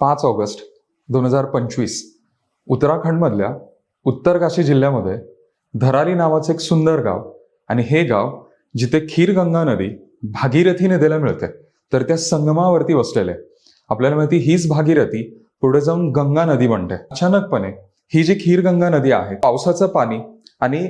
पाच ऑगस्ट दोन हजार पंचवीस. उत्तराखंडमधल्या उत्तरकाशी जिल्ह्यामध्ये धरारी नावाचं एक सुंदर गाव आणि हे गाव जिथे खीरगंगा नदी भागीरथी नदीला मिळते तर त्या संगमावरती वसलेले. आपल्याला माहिती हीच भागीरथी पुढे जाऊन गंगा नदी बनते. अचानकपणे ही जी खीरगंगा नदी आहे पावसाचं पाणी आणि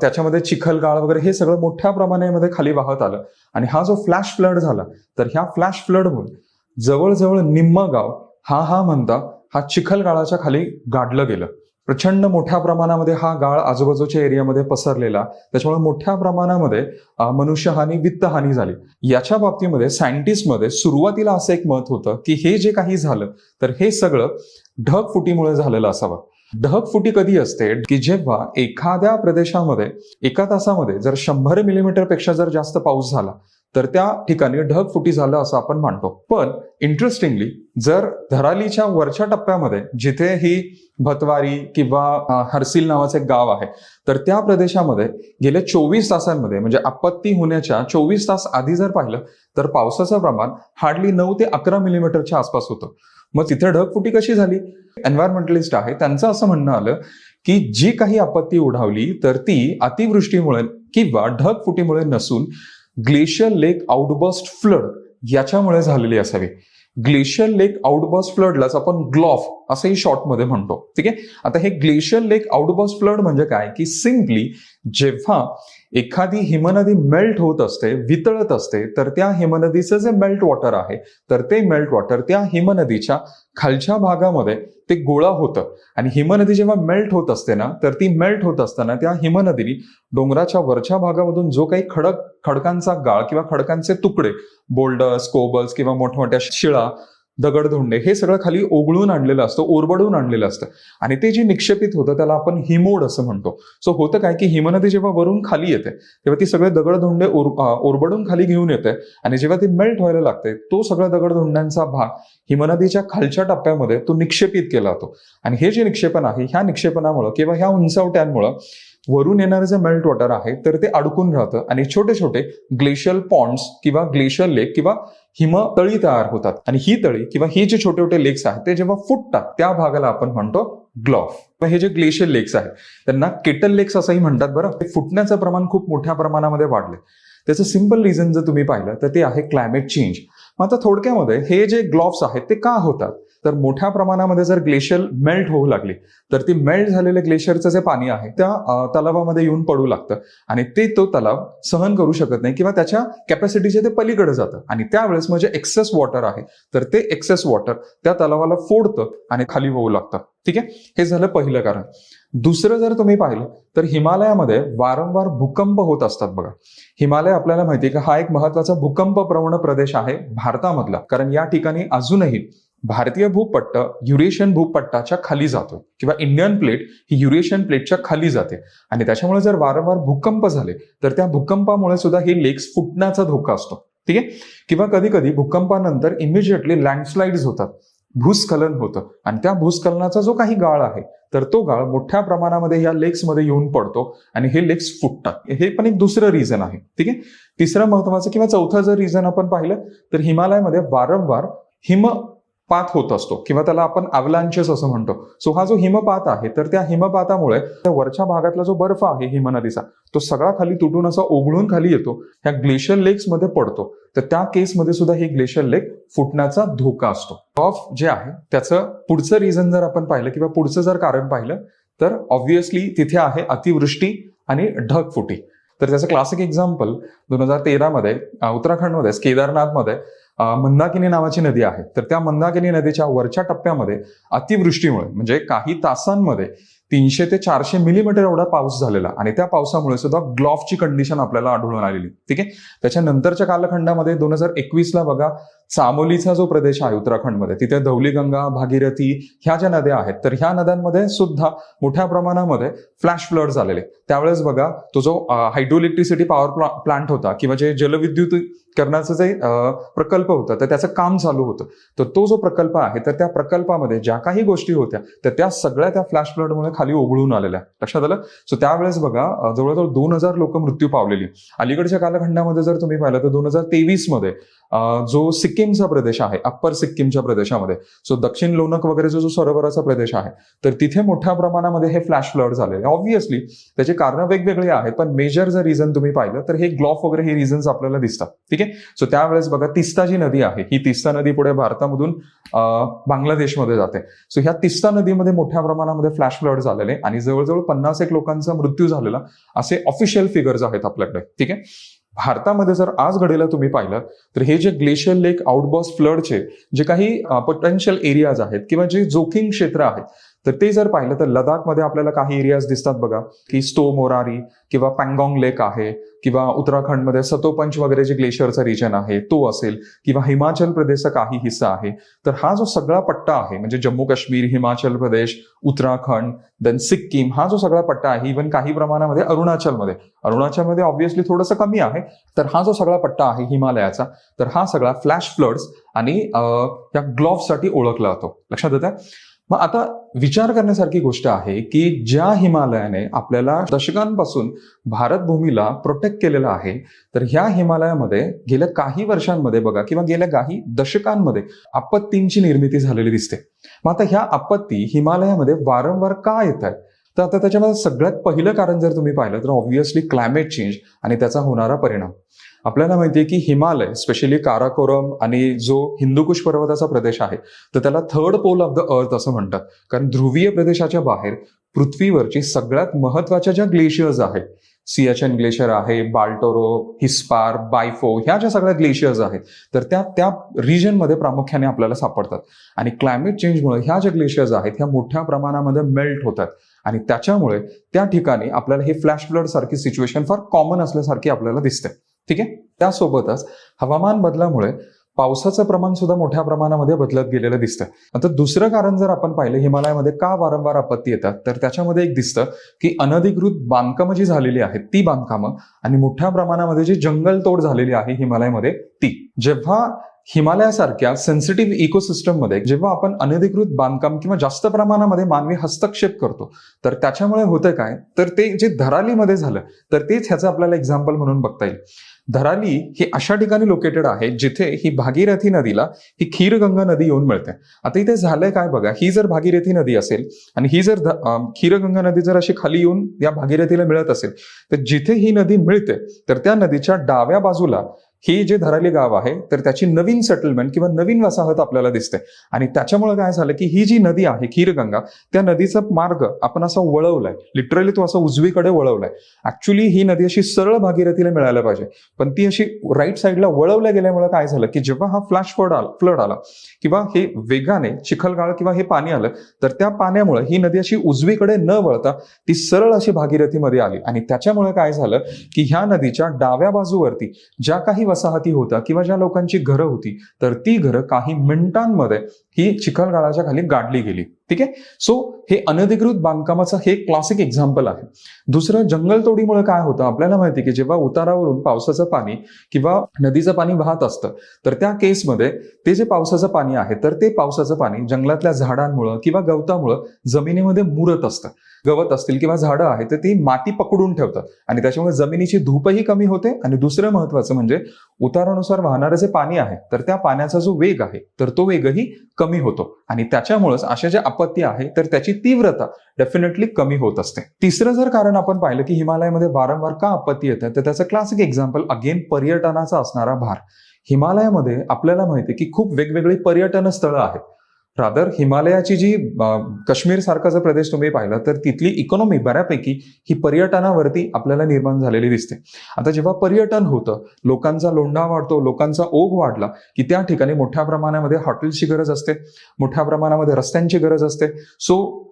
त्याच्यामध्ये चिखलगाळ वगैरे हे सगळं मोठ्या प्रमाणामध्ये खाली वाहत आलं आणि हा जो फ्लॅश फ्लड झाला तर ह्या फ्लॅश फ्लडमुळे जवळजवळ निम्म गाव हा हा म्हणता हा चिखल गाळाच्या खाली गाडलं गेलं. प्रचंड मोठ्या प्रमाणामध्ये हा गाळ आजूबाजूच्या एरियामध्ये पसरलेला. त्याच्यामुळे मोठ्या प्रमाणामध्ये मनुष्यहानी वित्तहानी झाली. याच्या बाबतीमध्ये सायंटिस्टमध्ये सुरुवातीला असं एक मत होतं की हे जे काही झालं तर हे सगळं ढगफुटीमुळे झालेलं असावं. ढगफुटी कधी असते की जेव्हा एखाद्या प्रदेशामध्ये एका तासामध्ये जर शंभर मिलीमीटरपेक्षा जर जास्त पाऊस झाला तर त्या ठिकाणी ढगफुटी झालं असं आपण मानतो. पण इंटरेस्टिंगली जर धरालीच्या वरच्या टप्प्यामध्ये जिथे ही भतवारी किंवा अ, हर्सिल नावाचं एक गाव आहे तर त्या प्रदेशामध्ये गेल्या चोवीस तासांमध्ये म्हणजे आपत्ती होण्याच्या चोवीस तास आधी जर पाहिलं तर पावसाचं प्रमाण हार्डली नऊ ते अकरा मिलीमीटरच्या आसपास होतं. मग तिथे ढगफुटी कशी झाली? एन्व्हायरमेंटलिस्ट आहे त्यांचं असं म्हणणं आलं की जी काही आपत्ती उडावली तर ती अतिवृष्टीमुळे किंवा ढगफुटीमुळे नसून ग्लेशियर लेक आउटबर्स्ट फ्लड याच्यामुळे झालेली असावी. ग्लेशियर लेक आउटबर्स्ट फ्लडलाच आपण ग्लॉफ असंही शॉर्टमध्ये म्हणतो. ठीक आहे? आता हे ग्लेशियर लेक आउटबर्स्ट फ्लड म्हणजे काय? की सिम्पली जेव्हा एखादी हिमनदी मेल्ट होत असते वितळत असते तर त्या हिमनदीचं जे मेल्ट वॉटर आहे तर ते मेल्ट वॉटर त्या हिमनदीच्या खालच्या भागामध्ये ते गोळा होतं. आणि हिमनदी जेव्हा मेल्ट होत असते ना तर ती मेल्ट होत असताना त्या हिमनदीने डोंगराच्या वरच्या भागामधून जो काही खडक खडकांचा गाळ किंवा खडकांचे तुकडे बोल्डर्स कोबल्स किंवा मोठमोठ्या शिळा दगडधोंडे हे सगळं खाली ओघळून आणलेलं असतं ओरबडून आणलेलं असतं. आणि ते जे निक्षेपित होतं त्याला आपण हिमोड असं म्हणतो. सो होतं काय की हिमनदी जेव्हा वरून खाली येते तेव्हा ती सगळे दगडधोंडे धोंडे ओरबडून खाली घेऊन येते आणि जेव्हा ती मेल्ट व्हायला लागते तो सगळा दगडधोंड्यांचा भाग हिमनदीच्या खालच्या टप्प्यामध्ये तो निक्षेपित केला जातो. आणि हे जे निक्षेपण आहे ह्या निक्षेपणामुळं किंवा ह्या उंचावट्यांमुळं वरून येणारं जे मेल्ट वॉटर आहे तर ते अडकून राहतं. आणि छोटे छोटे ग्लेशियल पॉन्ड्स किंवा ग्लेशियल लेक किंवा हिम तळी तयार होतात. आणि ही तळी किंवा हे जे छोटे छोटे लेक्स आहेत ते जेव्हा फुटतात त्या भागाला आपण म्हणतो ग्लॉफ हे जे ग्लेशियल लेक्स आहेत त्यांना केटल लेक्स असंही म्हणतात बरं. ते फुटण्याचं प्रमाण खूप मोठ्या प्रमाणामध्ये वाढले त्याचं सिंपल रिझन जर तुम्ही पाहिलं तर ते आहे क्लायमेट चेंज मग आता थोडक्यामध्ये हे जे ग्लॉफ्स आहेत ते का होतात? तर मोठ्या प्रमाणामध्ये जर ग्लेशियर मेल्ट होऊ लागली तर ती मेल्ट झालेल्या ग्लेशियरचं जे पाणी आहे त्या तलावामध्ये येऊन पडू लागतं. आणि ते तो तलाव सहन करू शकत नाही किंवा त्याच्या कॅपॅसिटीचे ते पलीकडे जातं. आणि त्यावेळेस म्हणजे एक्सेस वॉटर आहे. तर ते एक्सेस वॉटर त्या तलावाला फोडतं आणि खाली होऊ लागतं. ठीक आहे? हे झालं पहिलं कारण. दुसरं जर तुम्ही पाहिलं तर हिमालयामध्ये वारंवार भूकंप होत असतात बघा. हिमालय आपल्याला माहिती आहे की हा एक महत्त्वाचा भूकंप प्रवण प्रदेश आहे भारतामधला. कारण या ठिकाणी अजूनही भारतीय भूपट्ट युरेशियन भूपट्टाच्या खाली जातो किंवा इंडियन प्लेट ही युरेशियन प्लेटच्या खाली जाते. आणि त्याच्यामुळे जर वारंवार भूकंप झाले तर त्या भूकंपामुळे सुद्धा हे लेक्स फुटण्याचा धोका असतो. ठीक आहे? किंवा कधी कधी भूकंपानंतर इमिजिएटली लँडस्लाइड्स होतात भूस्खलन होतं. आणि त्या भूस्खलनाचा जो काही गाळ आहे तर तो गाळ मोठ्या प्रमाणामध्ये या लेक्समध्ये येऊन पडतो आणि हे लेक्स फुटतात. हे पण एक दुसरं रिझन आहे. ठीक आहे? तिसरं महत्वाचं किंवा चौथं जर रिझन आपण पाहिलं तर हिमालयामध्ये वारंवार हिम हिमपात होत असतो किंवा त्याला आपण अवलांचेस असं म्हणतो. सो हा जो हिमपात आहे तर त्या हिमपातामुळे त्या वरच्या भागातला जो बर्फ आहे हिमनदीचा तो सगळा खाली तुटून असा ओघळून खाली येतो ह्या ग्लेशियर लेक्समध्ये पडतो. तर त्या केसमध्ये सुद्धा हे ग्लेशियर लेक फुटण्याचा धोका असतो. ऑफ जे आहे त्याचं पुढचं रिझन जर आपण पाहिलं किंवा पुढचं जर कारण पाहिलं तर ऑब्व्हियसली तिथे आहे अतिवृष्टी आणि ढगफुटी. तर त्याचं क्लासिक एक्झाम्पल दोन हजार तेरामध्ये अं, उत्तराखंडमध्ये केदारनाथमध्ये मंदाकिनी नावाची नदी आहे. तर त्या मंदाकिनी नदीच्या वरच्या टप्प्यामध्ये अतिवृष्टीमुळे म्हणजे काही तासांमध्ये तीनशे ते चारशे मिलीमीटर एवढा पाऊस झालेला आणि त्या पावसामुळे सुद्धा ग्लॉफची कंडिशन आपल्याला आढळून आलेली. ठीक आहे? त्याच्या नंतरच्या कालखंडामध्ये दोन हजार एकवीसला बघा चामोलीचा जो प्रदेश आहे उत्तराखंडमध्ये तिथे धौलीगंगा भागीरथी ह्या ज्या नद्या आहेत तर ह्या नद्यांमध्ये सुद्धा मोठ्या प्रमाणामध्ये फ्लॅश फ्लड झालेले त्यावेळेस बघा तो जो हायड्रो इलेक्ट्रिसिटी पॉवर प्लांट होता किंवा जे जलविद्युतीकरणाचं जे प्रकल्प होता तर त्याचं काम चालू होतं. तर तो जो प्रकल्प आहे तर त्या प्रकल्पामध्ये ज्या काही गोष्टी होत्या तर त्या सगळ्या त्या फ्लॅश फ्लडमुळे खाली ओघळून आलेल्या. लक्षात आलं? सो त्यावेळेस बघा जवळजवळ दोन हजार लोक मृत्यू पावलेली. अलीकडच्या कालखंडामध्ये जर तुम्ही पाहिलं तर दोन हजार तेवीसमध्ये जो जो सिक्कीमचा प्रदेश आहे अप्पर सिक्कीमच्या प्रदेशामध्ये. सो दक्षिण लोणक वगैरे जो सरोवराचा प्रदेश आहे तर तिथे मोठ्या प्रमाणामध्ये हे फ्लॅश फ्लड झालेले. ऑब्व्हियसली त्याची कारणं वेगवेगळी आहेत पण मेजर जर रिझन तुम्ही पाहिलं तर हे ग्लॉफ वगैरे हे रिझन्स आपल्याला दिसतात. ठीक आहे? सो त्यावेळेस बघा तिस्ता जी नदी आहे ही तिस्ता नदी पुढे भारतामधून बांगलादेशमध्ये जाते. सो ह्या तिस्ता नदीमध्ये मोठ्या प्रमाणामध्ये फ्लॅश फ्लड झालेले आणि जवळजवळ पन्नास एक लोकांचा मृत्यू झालेला असे ऑफिशियल फिगर्स आहेत आपल्याकडे. ठीक आहे? भारतामध्ये जर आज घडेला तुम्ही पाहिलं तर हे जे ग्लेशियर लेक आउटबॉस फ्लडचे जे काही पोटेन्शियल एरियाज आहेत किंवा जे जोखीम क्षेत्र आहेत तर ते जर पाहिलं तर लडाखमध्ये आपल्याला काही एरियाज दिसतात बघा की स्टो मोरारी किंवा पँगॉंग लेक आहे किंवा उत्तराखंडमध्ये सतोपंच वगैरे जे ग्लेशियरचा रिजन आहे तो असेल किंवा हिमाचल प्रदेशचा काही हिस्सा आहे. तर हा जो सगळा पट्टा आहे म्हणजे जम्मू काश्मीर हिमाचल प्रदेश उत्तराखंड देन सिक्कीम हा जो सगळा पट्टा आहे इव्हन काही प्रमाणामध्ये अरुणाचलमध्ये. अरुणाचलमध्ये ऑब्व्हियसली थोडंसं कमी आहे तर हा जो सगळा पट्टा आहे हिमालयाचा तर हा सगळा फ्लॅश फ्लड्स आणि या ग्लोव्हसाठी ओळखला जातो. लक्षात येतं मग आता विचार करण्यासारखी गोष्ट आहे की ज्या हिमालयाने आपल्याला दशकांपासून भारत भूमीला प्रोटेक्ट केलेलं आहे तर ह्या हिमालयामध्ये गेल्या काही वर्षांमध्ये बघा किंवा गेल्या काही दशकांमध्ये आपत्तींची निर्मिती झालेली दिसते. मग आता ह्या आपत्ती हिमालयामध्ये वारंवार का येत आहेत? तर आता त्याच्यामध्ये सगळ्यात पहिलं कारण जर तुम्ही पाहिलं तर ऑब्व्हियसली क्लायमेट चेंज आणि त्याचा होणारा परिणाम. आपल्याला माहिती आहे की हिमालय स्पेशली काराकोरम आणि जो हिंदुकुश पर्वताचा प्रदेश आहे तर त्याला third pole of the earth असं म्हणतात. कारण ध्रुवीय प्रदेशाच्या बाहेर पृथ्वीवरची सगळ्यात महत्त्वाच्या ज्या ग्लेशियर्स आहेत सियाचन ग्लेशियर आहे बाल्टोरो हिस्पार बायफो ह्या ज्या सगळ्या ग्लेशियर्स आहेत तर त्या त्या रिजनमध्ये प्रामुख्याने आपल्याला सापडतात. आणि क्लायमेट चेंजमुळे ह्या ज्या ग्लेशियर्स आहेत ह्या मोठ्या प्रमाणामध्ये मेल्ट होतात. आणि त्याच्यामुळे त्या ठिकाणी आपल्याला हे फ्लॅश फ्लड सारखी सिच्युएशन फार कॉमन असल्यासारखी आपल्याला दिसते. ठीक आहे? त्यासोबतच हवामान बदलामुळे पावसाचं प्रमाण सुद्धा मोठ्या प्रमाणामध्ये बदलत गेलेलं दिसतं. आता दुसरं कारण जर आपण पाहिलं हिमालयामध्ये का वारंवार आपत्ती येतात तर त्याच्यामध्ये एक दिसतं की अनधिकृत बांधकामं जी झालेली आहेत ती बांधकामं आणि मोठ्या प्रमाणामध्ये जी जंगलतोड झालेली आहे हिमालयामध्ये ती. जेव्हा हिमालयासारख्या सेन्सिटिव्ह इकोसिस्टममध्ये जेव्हा आपण अनधिकृत बांधकाम किंवा जास्त प्रमाणामध्ये मानवी हस्तक्षेप करतो तर त्याच्यामुळे होतं काय? तर ते जे धरालीमध्ये झालं तर तेच ह्याचं आपल्याला एक्झाम्पल म्हणून बघता येईल. धराली ही अशा ठिकाणी लोकेटेड आहे जिथे ही भागीरथी नदीला ही खीरगंगा नदी येऊन मिळते. आता इथे झालंय काय बघा? ही जर भागीरथी नदी असेल आणि ही जर खीरगंगा नदी जर अशी खाली येऊन या भागीरथीला मिळत असेल तर जिथे ही नदी मिळते तर त्या नदीच्या डाव्या बाजूला ही जे धराली गाव आहे तर त्याची नवीन सेटलमेंट किंवा नवीन वसाहत आपल्याला दिसते. आणि त्याच्यामुळे काय झालं की ही जी नदी आहे खीरगंगा त्या नदीचा मार्ग आपण असा वळवलाय. लिटरली तो असा उजवीकडे वळवलाय. ऍक्च्युली ही नदी अशी सरळ भागीरथीला मिळायला पाहिजे. पण ती अशी राईट साईडला वळवल्या गेल्यामुळे काय झालं की जेव्हा हा फ्लॅश फ्लड आला फ्लड आला किंवा हे वेगाने चिखलगाळ किंवा हे पाणी आलं तर त्या पाण्यामुळे ही नदी अशी उजवीकडे न वळता ती सरळ अशी भागीरथीमध्ये आली. आणि त्याच्यामुळे काय झालं की ह्या नदीच्या डाव्या बाजूवरती ज्या काही वसाहती होत्या किंवा ज्या लोकांची घरं होती तर ती घरं काही मिनिटांमध्ये ही चिखलगाळाच्या खाली गाडली गेली. ठीक आहे? सो हे अनधिकृत बांधकामाचं हे क्लासिक एक्झाम्पल आहे. दुसरं जंगलतोडीमुळे काय होतं? आपल्याला माहिती की जेव्हा उतारावरून पावसाचं पाणी किंवा नदीचं पाणी वाहत असतं तर त्या केसमध्ये ते जे पावसाचं पाणी आहे तर ते पावसाचं पाणी जंगलातल्या झाडांमुळं किंवा गवतामुळं जमिनीमध्ये मुरत असतं. गवत असतील किंवा झाडं आहेत तर ती माती पकडून ठेवतात. आणि त्याच्यामुळे जमिनीची धूपही कमी होते. आणि दुसरं महत्वाचं म्हणजे उतारानुसार वाहणारं जे पाणी आहे तर त्या पाण्याचा जो वेग आहे तर तो वेगही कमी होतो. आणि त्याच्यामुळेच अशा ज्या आपत्ती आहे तर त्याची तीव्रता डेफिनेटली कमी होत असते. तिसरं जर कारण आपण पाहिलं की हिमालयामध्ये वारंवार का आपत्ती येतात तर त्याचं क्लासिक एक्झाम्पल अगेन पर्यटनाचा असणारा भार. हिमालयामध्ये आपल्याला माहिती की खूप वेगवेगळी पर्यटन स्थळं आहेत. रादर हिमालयाची जी काश्मीर सारखा जर प्रदेश तुम्ही पाहिला तर तिथली इकॉनॉमी बऱ्यापैकी ही पर्यटनावरती आपल्याला निर्माण झालेली दिसते. आता जेव्हा पर्यटन होतं लोकांचा लोंढा वाढतो लोकांचा ओघ वाढला की त्या ठिकाणी मोठ्या प्रमाणामध्ये हॉटेलची गरज असते मोठ्या प्रमाणामध्ये रस्त्यांची गरज असते. सो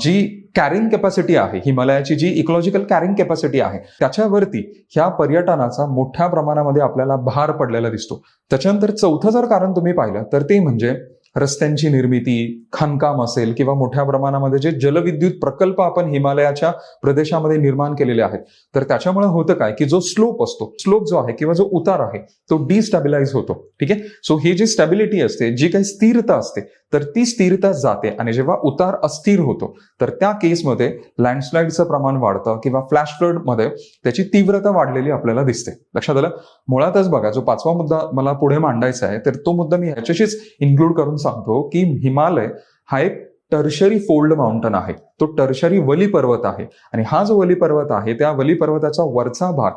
जी कॅरिंग कॅपॅसिटी आहे हिमालयाची जी इकॉलॉजिकल कॅरिंग कॅपॅसिटी आहे त्याच्यावरती ह्या पर्यटनाचा मोठ्या प्रमाणामध्ये आपल्याला भार पडलेला दिसतो. त्याच्यानंतर चौथं जर कारण तुम्ही पाहिलं तर ते म्हणजे रस्त्यांची निर्मिती खाणकाम असेल किंवा मोठ्या प्रमाणामध्ये जे जलविद्युत प्रकल्प आपण हिमालयाच्या प्रदेशामध्ये निर्माण केलेले आहेत. तर त्याच्यामुळे होतं काय की जो स्लोप असतो स्लोप जो आहे किंवा जो उतार आहे तो डिस्टॅबिलाइज होतो. ठीक आहे? सो ही जी स्टॅबिलिटी असते जी काही स्थिरता असते तर ती स्थिरता जाते. आणि जेव्हा उतार अस्थिर होतो तर त्या केसमध्ये लँडस्लाईडचं प्रमाण वाढतं किंवा फ्लॅश फ्लडमध्ये त्याची तीव्रता वाढलेली आपल्याला दिसते. लक्षात आलं? मुळातच बघा जो पाचवा मुद्दा मला पुढे मांडायचा आहे तर तो मुद्दा मी ह्याच्याशीच इन्क्लूड करून सांगतो की हिमालय हा एक टर्शरी फोल्ड माउंटन आहे. तो टर्शरी वली पर्वत आहे. आणि हा जो वली पर्वत आहे त्या वली पर्वताचा वरचा भाग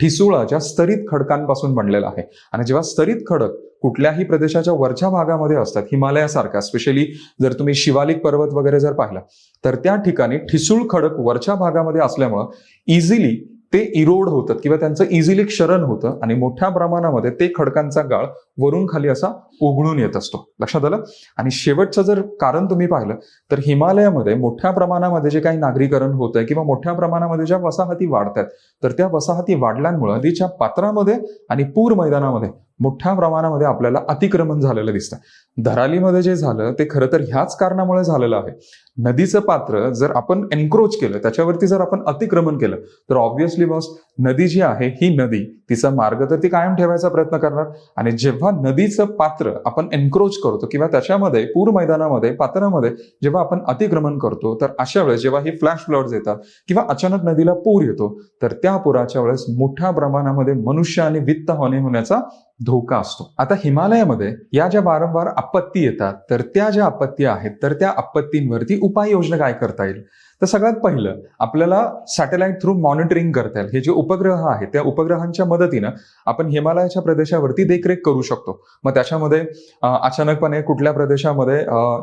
ठिसूळाच्या स्तरित खडकांपासून बनलेला आहे. आणि जेव्हा स्तरित खडक कुठल्याही प्रदेशाच्या वरच्या भागामध्ये असतात हिमालयासारख्या. स्पेशली जर तुम्ही शिवालिक पर्वत वगैरे जर पाहिला तर त्या ठिकाणी ठिसूळ खडक वरच्या भागामध्ये असल्यामुळं इझिली ते इरोड होतात किंवा त्यांचं इझिली क्षरण होतं आणि मोठ्या प्रमाणामध्ये ते खडकांचा गाळ वरून खाली असा उघडून येत असतो. लक्षात आलं? आणि शेवटचं जर कारण तुम्ही पाहिलं तर हिमालयामध्ये मोठ्या प्रमाणामध्ये जे काही नागरीकरण होत आहे किंवा मोठ्या प्रमाणामध्ये ज्या वसाहती वाढतात तर त्या वसाहती वाढल्यामुळं नदीच्या पात्रामध्ये आणि पूर मैदानामध्ये मोठ्या प्रमाणामध्ये आपल्याला अतिक्रमण झालेलं दिसतं. धरालीमध्ये जे झालं ते खरं तर ह्याच कारणामुळे झालेलं आहे. नदीचं पात्र जर आपण एन्क्रोच केलं त्याच्यावरती जर आपण अतिक्रमण केलं तर ऑब्व्हियसली बॉस नदी जी आहे ही नदी तिचा मार्ग तर ती कायम ठेवायचा प्रयत्न करणार. आणि जेव्हा नदीचं पात्र आपण एन्क्रोच करतो किंवा त्याच्यामध्ये पूर मैदानामध्ये पात्रामध्ये जेव्हा आपण अतिक्रमण करतो तर अशा वेळेस जेव्हा हे फ्लॅश फ्लड्स येतात किंवा अचानक नदीला पूर येतो तर त्या पुराच्या वेळेस मोठ्या प्रमाणामध्ये मनुष्य आणि वित्त हानी होण्याचा धोका असतो. आता हिमालयामध्ये या ज्या वारंवार आपत्ती येतात तर त्या ज्या आपत्ती आहेत तर त्या आपत्तींवरती उपाययोजना काय करता येईल? तर सगळ्यात पहिलं आपल्याला सॅटेलाइट थ्रू मॉनिटरिंग करता येईल. हे जे उप उपग्रह आहेत त्या उपग्रहांच्या मदतीनं आपण हिमालयाच्या प्रदेशावरती देखरेख करू शकतो. मग त्याच्यामध्ये अचानकपणे कुठल्या प्रदेशामध्ये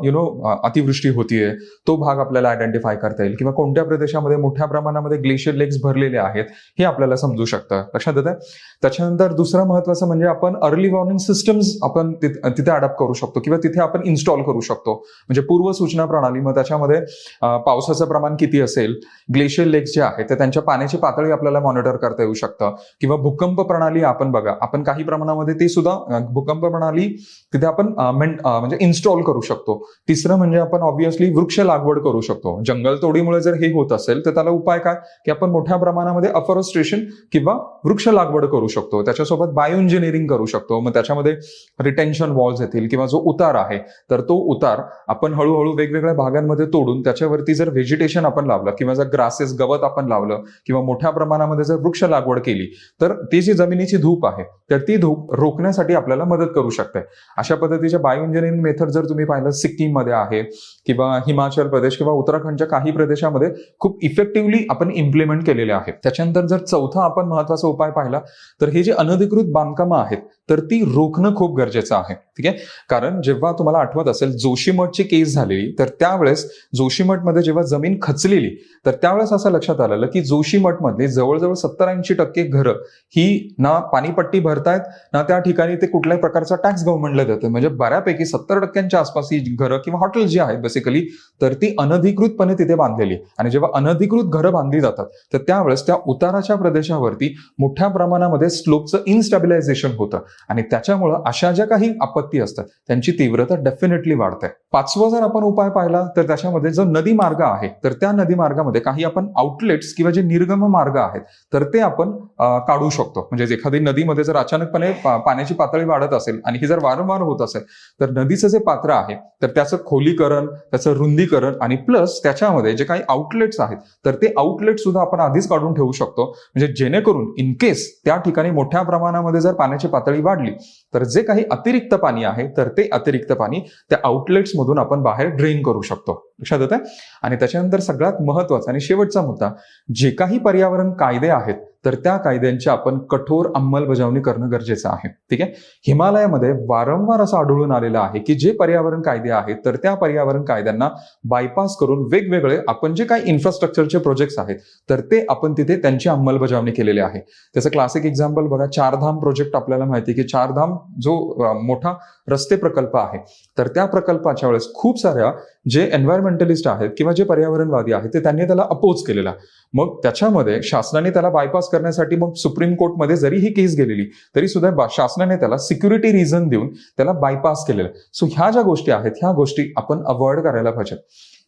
यु नो अतिवृष्टी होतीये तो भाग आपल्याला आयडेंटिफाय करता येईल. किंवा कोणत्या प्रदेशामध्ये मोठ्या प्रमाणामध्ये ग्लेशियर लेक्स भरलेले आहेत हे आपल्याला समजू शकतं. लक्षात येतं त्याच्यानंतर दुसरं महत्वाचं म्हणजे आपण अर्ली वॉर्निंग सिस्टम्स आपण तिथे अडॅप्ट करू शकतो किंवा तिथे आपण इन्स्टॉल करू शकतो. म्हणजे पूर्व सूचना प्रणाली मग त्याच्यामध्ये पावसाचं प्रमाण किती असेल ग्लेशियर लेक्स जे आहेत ते त्यांच्या पाण्याची पातळी आपल्याला मॉनिटर करता येऊ शकतं. किंवा भूकंप प्रणाली आपण बघा. आपण काही प्रमाणामध्ये ते सुद्धा भूकंप प्रणाली तिथे आपण म्हणजे इन्स्टॉल करू शकतो. तिसरं म्हणजे आपण ऑब्व्हियसली वृक्ष लागवड करू शकतो. जंगलतोडीमुळे जर हे होत असेल तर त्याला उपाय काय? की आपण मोठ्या प्रमाणामध्ये अफॉरेस्ट्रेशन किंवा वृक्ष लागवड करू शकतो. त्याच्यासोबत बायो इंजिनिअरिंग करू शकतो. मग त्याच्यामध्ये रिटेन्शन वॉल्स येतील किंवा जो उतार आहे तर तो उतार आपण हळूहळू वेगवेगळ्या भागांमध्ये तोडून त्याच्यावरती जर व्हेजिटेशन आपण लावलं किंवा जर ग्रासेस गवत आपण लावलं किंवा मोठ्या प्रमाणामध्ये जर वृक्ष लागवड केली तर ती जी जमिनीची धूप आहे तर ती धूप रोखण्यासाठी आपल्याला मदत करू शकते. अशा पद्धतीच्या बायो इंजिनिअरिंग मेथड जर तुम्ही पाहिलं सिक्कीममध्ये आहे किंवा हिमाचल प्रदेश किंवा उत्तराखंडच्या काही प्रदेशामध्ये खूप इफेक्टिव्हली आपण इम्प्लिमेंट केलेले आहेत त्याच्यानंतर जर चौथा आपण महत्त्वाचा उपाय पाहिला तर हे जे अनधिकृत बांधकामं आहेत तर ती रोखणं खूप गरजेचं आहे. ठीक आहे? कारण जेव्हा तुम्हाला आठवत असेल जोशीमठची केस झालेली तर त्यावेळेस जोशीमठमध्ये जेव्हा जमीन खचलेली तर त्यावेळेस असं लक्षात आलेलं की जोशीमठमधले जवळजवळ सत्तर ऐंशी टक्के घरं ही ना पाणीपट्टी भरतायत ना त्या ठिकाणी ते कुठल्याही प्रकारचा टॅक्स गव्हर्नमेंटला देतं म्हणजे बऱ्यापैकी सत्तर टक्क्यांच्या आसपास ही घरं किंवा हॉटेल जी आहेत बेसिकली तर ती अनधिकृतपणे तिथे बांधलेली आणि जेव्हा अनधिकृत घरं बांधली जातात तर त्यावेळेस त्या उताराच्या प्रदेशावरती मोठ्या प्रमाणामध्ये स्लोपचं इनस्टॅबिलायझेशन होतं. आणि त्याच्यामुळं अशा ज्या काही आपत्ती असतात त्यांची तीव्रता डेफिनेटली वाढते. पाचवा जर आपण उपाय पाहिला तर त्याच्यामध्ये जो नदी मार्ग आहे तर त्या नदी मार्गामध्ये काही आपण आउटलेट्स किंवा जे निर्गम मार्ग आहेत तर ते आपण काढू शकतो. म्हणजे एखादी नदीमध्ये जर अचानकपणे पाण्याची पातळी वाढत असेल आणि ही जर वारंवार होत असेल तर नदीचं जे पात्र आहे तर त्याचं खोलीकरण त्याचं रुंदीकरण आणि प्लस त्याच्यामध्ये जे काही आउटलेट्स आहेत तर ते आउटलेट सुद्धा आपण आधीच काढून ठेवू शकतो. म्हणजे जेणेकरून इन केस त्या ठिकाणी मोठ्या प्रमाणामध्ये जर पाण्याची पातळी वाढली तर जे काही अतिरिक्त पाणी आहे तर ते अतिरिक्त पाणी त्या आउटलेट्स मधून आपण बाहेर ड्रेन करू शकतो. लक्षात येतं आणि त्याच्यानंतर सगळ्यात महत्त्वाचा आणि शेवटचा मुद्दा जे काही पर्यावरण कायदे आहेत तर त्या कायद्यांची आपण कठोर अंमलबजावणी करणं गरजेचं आहे. ठीक आहे? हिमालयामध्ये वारंवार असं आढळून आलेलं आहे की जे पर्यावरण कायदे आहेत तर त्या पर्यावरण कायद्यांना बायपास करून वेगवेगळे आपण जे काही इन्फ्रास्ट्रक्चरचे प्रोजेक्ट्स आहेत तर ते आपण तिथे त्यांची अंमलबजावणी केलेली आहे. त्याचं क्लासिक एक्झाम्पल बघा चारधाम प्रोजेक्ट आपल्याला माहिती आहे की चारधाम जो मोठा रस्ते प्रकल्प आहे तर त्या प्रकल्पाच्या वेळेस खूप साऱ्या जे एन्व्हायरमेंटलिस्ट आहेत किंवा जे पर्यावरणवादी आहेत ते त्यांनी त्याला अपोज केलेला मग त्याच्यामध्ये शासनाने त्याला बायपास करण्यासाठी मग सुप्रीम कोर्टमध्ये जरी ही केस गेलेली तरी सुद्धा शासनाने त्याला सिक्युरिटी रिझन देऊन त्याला बायपास केलेलं सो ह्या ज्या गोष्टी आहेत ह्या गोष्टी आपण अवॉइड करायला पाहिजे.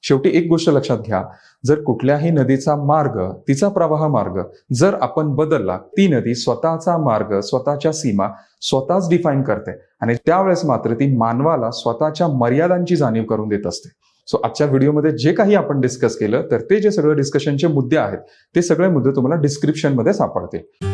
शेवटी एक गोष्ट लक्षात घ्या. जर कुठल्याही नदीचा मार्ग तिचा प्रवाह मार्ग जर आपण बदलला ती नदी स्वतःचा मार्ग स्वतःच्या सीमा स्वतःच डिफाईन करते. आणि त्यावेळेस मात्र ती मानवाला स्वतःच्या मर्यादांची जाणीव करून देत असते. सो आजच्या व्हिडिओमध्ये जे काही आपण डिस्कस केलं तर ते जे सगळं डिस्कशनचे मुद्दे आहेत ते सगळे मुद्दे तुम्हाला डिस्क्रिप्शनमध्ये सापडतील.